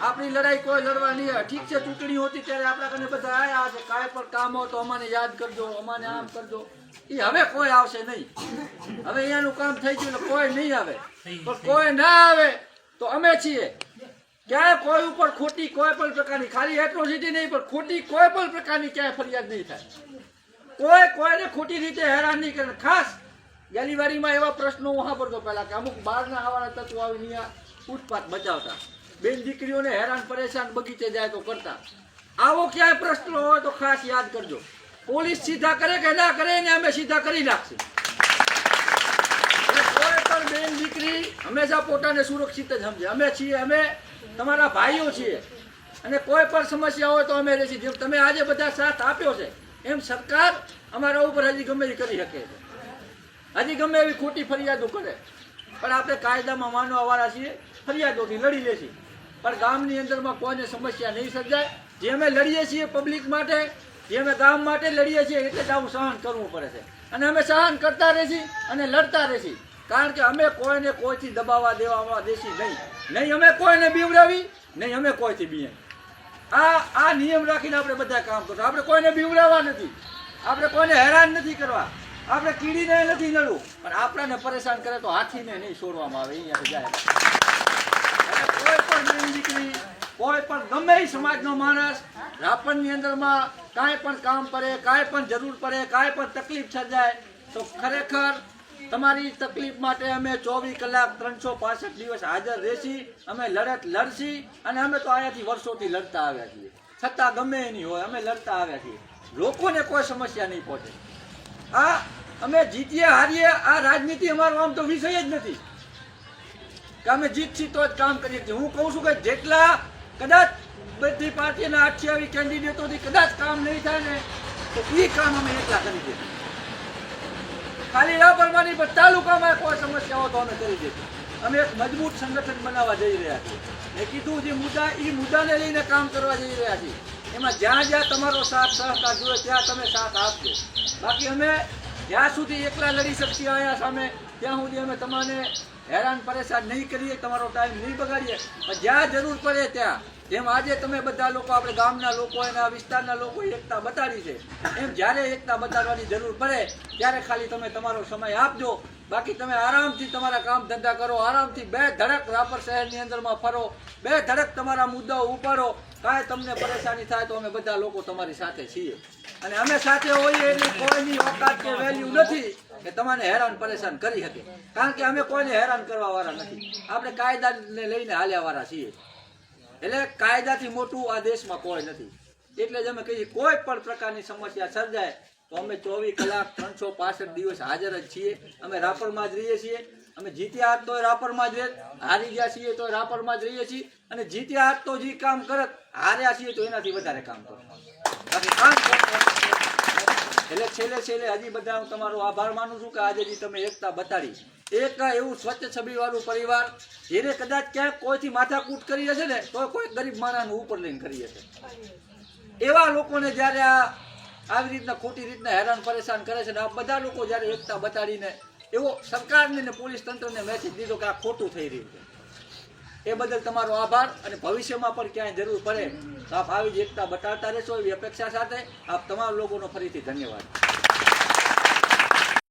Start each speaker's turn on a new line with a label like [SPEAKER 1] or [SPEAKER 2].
[SPEAKER 1] આપણી લડાઈ કોઈ લડવા નહીં ઠીક છે ચૂંટણી હોતી ત્યારે આપણા કને બધા આવ્યા છે કાંઈ પણ કામ હોય તો અમને યાદ કરજો, અમાને આમ કરજો. એ હવે કોઈ આવશે નહીં. હવે અહીંયાનું કામ થઈ ગયું કોઈ નહીં આવે. પણ કોઈ ના આવે તો અમે છીએ. ક્યાંય કોઈ ઉપર ખોટી કોઈ પણ પ્રકારની, ખાલી એટ્રોસિટી નહીં, પણ ખોટી કોઈ પણ પ્રકારની ક્યાંય ફરિયાદ નહીં થાય. કોઈ કોઈને ખોટી રીતે હેરાન નહીં કરે. ખાસ ગેલીવાડીમાં એવા પ્રશ્નો હું સાંભળતો પહેલા કે અમુક બહારના આવવાના તત્વો આવીને ઉત્પાત બચાવતા. બેન દીકરીઓને હેરાન, પરેશાન બગીચે જાય તો કરતા. આવો ક્યાંય પ્રશ્ન હોય તો ખાસ યાદ કરજો. પોલીસ સીધા કરે કે ના કરે ને અમે સીધા કરી નાખશે. બેન દીકરી હંમેશા પોતાને સુરક્ષિત જ સમજે. અમે છીએ, અમે તમારા ભાઈઓ છીએ. અને કોઈ પણ સમસ્યા હોય તો અમે રહેશે જેમ તમે આજે બધા સાથ આપ્યો છે, એમ સરકાર અમારા ઉપર હજી ગમે એ કરી શકે છે. હજી ગમે એવી ખોટી ફરિયાદો કરે. પણ આપણે કાયદામાં માનવા વાળા છીએ, ફરિયાદોથી લડી લેશી. પણ ગામની અંદરમાં કોઈને સમસ્યા નહીં સર્જાય. જે અમે લડીએ છીએ પબ્લિક માટે, જે અમે ગામ માટે લડીએ છીએ, એટલે જ આવું સહન કરવું પડે છે. અને અમે સહન કરતા રહેશી અને લડતા રહેશી. કારણ કે અમે કોઈને કોઈથી દબાવવા દેવામાં દેશી નહીં. નહીં અમે કોઈને બીવડાવી, નહીં અમે કોઈથી બીએ. આ આ નિયમ રાખીને આપણે બધા કામ કરશું. આપણે કોઈને બીવડાવવા નથી. આપણે કોઈને હેરાન નથી કરવા. આપણે કીડીને નથી નડવું પણ આપણને પરેશાન કરે તો હાથીને નહીં છોડવામાં આવે, અહીંયા જાય કોઈ પણ બેન કોઈ પણ ગમે સમાજનો માણસ રાપણની અંદરમાં કાંઈ પણ કામ પડે, કાંઈ પણ જરૂર પડે, કાંઈ પણ તકલીફ સર્જાય, તો ખરેખર તમારી તકલીફ માટે અમે ચોવીસ કલાક ત્રણસો પાસઠ દિવસ હાજર રહેશી, અમે લડત લડશી અને અમે તો અહીંયાથી વર્ષોથી લડતા આવ્યા છીએ. છતાં ગમે એની હોય, અમે લડતા આવ્યા છીએ. લોકોને કોઈ સમસ્યા નહીં પહોંચે. આ અમે જીતીએ, હારીએ, આ રાજનીતિ અમારો આમ તો વિષય જ નથી. કે અમે જીતશી તો જ કામ કરીએ છીએ. હું કહું છું કે જેટલા કદાચ બધી પાર્ટીના અઠ્યાવીસ કેન્ડિડેટોથી કદાચ કામ નહીં થાય ને, તો એ કામ અમે એકલા કરી દઈએ. ખાલી રાપરવાની પણ તાલુકામાં કોઈ સમસ્યાઓ તો અમે કરી દઈએ. અમે એક મજબૂત સંગઠન બનાવવા જઈ રહ્યા છીએ. મેં કીધું જે મુદ્દા એ મુદ્દાને લઈને કામ કરવા જઈ રહ્યા છીએ. એમાં જ્યાં જ્યાં તમારો સાથ, સહકાર જોઈએ, ત્યાં તમે સાથ આપજો. બાકી અમે જ્યાં સુધી એકલા લડી શકીએ, અહીંયા સામે ત્યાં સુધી અમે તમને હેરાન પરેશાન નહીં કરીએ, તમારો ટાઈમ નહીં બગાડીએ. પણ જ્યાં જરૂર પડે ત્યાં. જેમ આજે તમે બધા લોકો, આપણે ગામના લોકો, એના વિસ્તારના લોકો એકતા બતાડી છે. એમ જ્યારે એકતા બતાડવાની જરૂર પડે, ત્યારે ખાલી તમે તમારો સમય આપજો. બાકી તમે આરામથી તમારા કામ ધંધા કરો, આરામથી બે ધડક રાપર શહેરની અંદરમાં ફરો, બે ધડક તમારા મુદ્દાઓ ઉપાડો. કાંઈ તમને પરેશાની થાય તો અમે બધા લોકો તમારી સાથે છીએ. અને અમે સાથે હોઈએ એટલે કોઈની ઓકાત કે વેલ્યુ નથી કે તમને હેરાન પરેશાન કરી શકે. કારણ કે અમે કોઈને હેરાન કરવા વાળા નથી. આપણે કાયદાને લઈને હાલ્યા વાળા છીએ. એટલે કાયદાથી મોટું આ દેશમાં કોઈ નથી. એટલે જ અમે કહીએ, કોઈ પણ પ્રકારની સમસ્યા સર્જાય તો અમે ચોવીસ કલાક ત્રણસો પાસઠ દિવસ હાજર જ છીએ. અમે રાપરમાં જ રહીએ છીએ. અમે જીત્યા હાથ તો રાપરમાં જ હારી ગયા છીએ તો રાપરમાં જ રહીએ છીએ. અને જીત્યા હાથ તો જે કામ કરત, હાર્યા છીએ તો એનાથી વધારે કામ કરો એટલે છેલ્લે છેલ્લે હજી બધા હું તમારો આભાર માનું છું કે આજે જે તમે એકતા બતાડી. એક એવું સ્વચ્છ છબી વાળું પરિવાર જેને કદાચ ક્યાંક કોઈથી માથાકૂટ કરી હશે ને, તો કોઈ ગરીબ માણસનું ઉપર લઈને કરી હશે. એવા લોકોને જ્યારે આ આવી રીતના ખોટી રીતના હેરાન પરેશાન કરે છે ને, આ બધા લોકો જ્યારે એકતા બતાડીને એવો સરકારને પોલીસ તંત્રને મેસેજ દીધો કે આ ખોટું થઈ રહ્યું છે. એ બદલ તમારો આભાર અને ભવિષ્યમાં પણ ક્યાંય જરૂર પડે તો આપ આવી જ એકતા બતાવતા રહેશો એવી અપેક્ષા સાથે આપ તમામ લોકોનો ફરીથી ધન્યવાદ.